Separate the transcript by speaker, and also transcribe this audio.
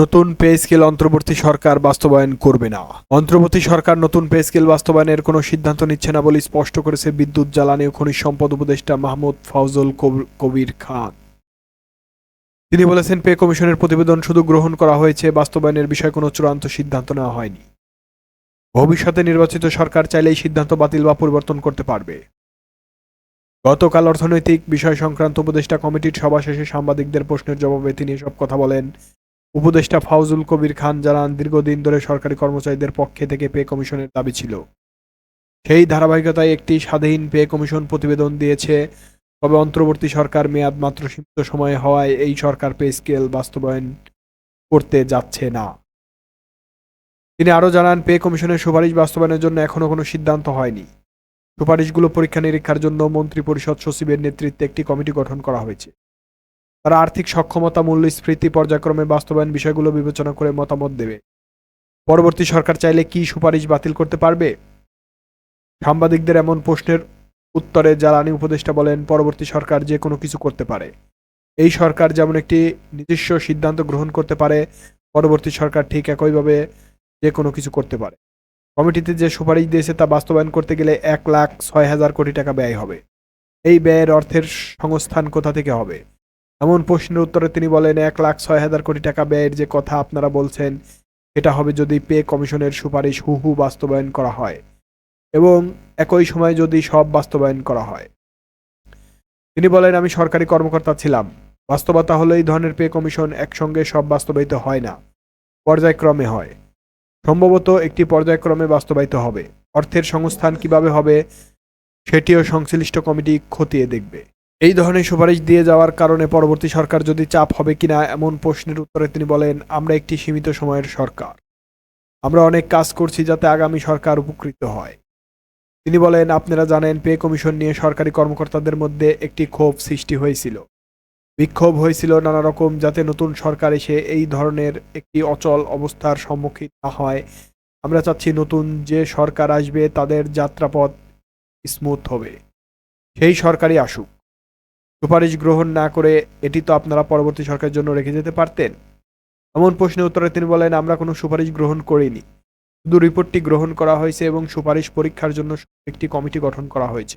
Speaker 1: নতুন pay scale অন্তর্বর্তী সরকার বাস্তবায়ন করবে না। অন্তর্বর্তী সরকার নতুন পে স্কেল বাস্তবায়নের কোনো সিদ্ধান্ত নিচ্ছে না বলে স্পষ্ট করেছে বিদ্যুৎ, জ্বালানি ও খনিজ সম্পদ উপদেষ্টা মাহমুদ ফাউজুল কব- কবির খান। তিনি বলেছেন, পে কমিশনের প্রতিবেদন শুধু গ্রহণ করা হয়েছে, বাস্তবায়নের বিষয়ে কোনো চূড়ান্ত সিদ্ধান্ত নেওয়া হয়নি। ভবিষ্যতে নির্বাচিত সরকার চাইলেই সিদ্ধান্ত বাতিল বা পরিবর্তন করতে পারবে। গতকাল অর্থনৈতিক বিষয় সংক্রান্ত উপদেষ্টা কমিটির সভা শেষে সাংবাদিকদের প্রশ্নের জবাবে তিনি এসব কথা বলেন। উপদেষ্টা ফাউজুল কবির খান জানান, দীর্ঘদিন ধরে সরকারি কর্মচারীদের পক্ষে থেকে পে কমিশনের দাবি ছিল। সেই ধারাবাহিকতায় একটি স্বাধীন পে কমিশন প্রতিবেদন দিয়েছে। তবে অন্তর্বর্তী সরকার মেয়াদ মাত্র সীমিত সময়ে হওয়ায় এই সরকার পে স্কেল বাস্তবায়ন করতে যাচ্ছে না। তিনি আরও জানান, পে কমিশনের সুপারিশ বাস্তবায়নের জন্য এখনও কোনো সিদ্ধান্ত হয়নি। সুপারিশগুলো পরীক্ষা নিরীক্ষার জন্য মন্ত্রী পরিষদ সচিবের নেতৃত্বে একটি কমিটি গঠন করা হয়েছে। তারা আর্থিক সক্ষমতা, মূল্যস্ফীতি, পর্যায়ক্রমে বাস্তবায়ন বিষয়গুলো বিবেচনা করে মতামত দেবে। পরবর্তী সরকার চাইলে কি সুপারিশ বাতিল করতে পারবে? সাংবাদিকদের এমন প্রশ্নের উত্তরে জ্বালানি উপদেষ্টা বলেন, পরবর্তী সরকার যে কোনো কিছু করতে পারে। এই সরকার যেমন একটি নিজস্ব সিদ্ধান্ত গ্রহণ করতে পারে, পরবর্তী সরকার ঠিক একইভাবে যে কোনো কিছু করতে পারে। কমিটিতে যে সুপারিশ দিয়েছে তা বাস্তবায়ন করতে গেলে এক লাখ ছয় হাজার কোটি টাকা ব্যয় হবে। এই ব্যয়ের অর্থের সংস্থান কোথা থেকে হবে? এমন প্রশ্নের উত্তরে তিনি বলেন, এক লাখ ছয় হাজার কোটি টাকা ব্যয়ের যে কথা আপনারা বলছেন এটা হবে যদি পে কমিশনের সুপারিশ হুহু বাস্তবায়ন করা হয় এবং একই সময় যদি সব বাস্তবায়ন করা হয়। তিনি বলেন, আমি সরকারি কর্মকর্তা ছিলাম। বাস্তবতা হলো এই ধরনের পে কমিশন একসঙ্গে সব বাস্তবায়িত হয় না। পর্যায়ক্রমে হয়। সম্ভবত একটি পর্যায়ক্রমে বাস্তবায়িত হবে। অর্থের সংস্থান কীভাবে হবে, সেটিও সংশ্লিষ্ট কমিটি খতিয়ে দেখবে। এই ধরনের সুপারিশ দিয়ে যাওয়ার কারণে পরবর্তী সরকার যদি চাপ হবে কিনা এমন প্রশ্নের উত্তরে তিনি বলেন, আমরা একটি সীমিত সময়ের সরকার। আমরা অনেক কাজ করছি যাতে আগামী সরকার উপকৃত হয়। তিনি বলেন, আপনারা জানেন, পে কমিশন নিয়ে সরকারি কর্মকর্তাদের মধ্যে একটি ক্ষোভ সৃষ্টি হয়েছিল। বিক্ষোভ হয়েছিল নানা রকম যাতে নতুন সরকার এসে এই ধরনের একটি অচল অবস্থার সম্মুখীন না হয়। আমরা চাচ্ছি নতুন যে সরকার আসবে, তাদের যাত্রাপথ স্মুথ হবে। সেই সরকারই আসুক। সুপারিশ গ্রহণ না করে এটি তো আপনারা পরবর্তী সরকারের জন্য রেখে যেতে পারতেন। এমন প্রশ্নের উত্তরে তিনি বলেন, আমরা কোনো সুপারিশ গ্রহণ করিনি। শুধু রিপোর্টটি গ্রহণ করা হয়েছে এবং সুপারিশ পরীক্ষার জন্য একটি কমিটি গঠন করা হয়েছে।